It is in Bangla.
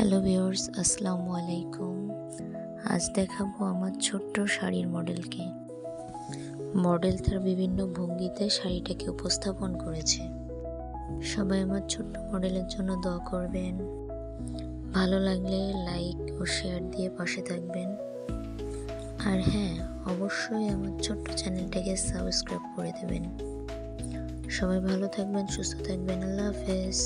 হ্যালো ভিউয়ার্স, আসসালামু আলাইকুম। আজ দেখাবো আমার ছোট্ট শাড়ির মডেলকে। মডেল তার বিভিন্ন ভঙ্গিতে শাড়িটাকে উপস্থাপন করেছে। সবাই আমার ছোট্ট মডেলের জন্য দোয়া করবেন। ভালো লাগলে লাইক ও শেয়ার দিয়ে পাশে থাকবেন। আর হ্যাঁ অবশ্যই আমার ছোট্ট চ্যানেলটাকে সাবস্ক্রাইব করে দেবেন। সবাই ভালো থাকবেন, সুস্থ থাকবেন, আল্লাহ হাফেজ।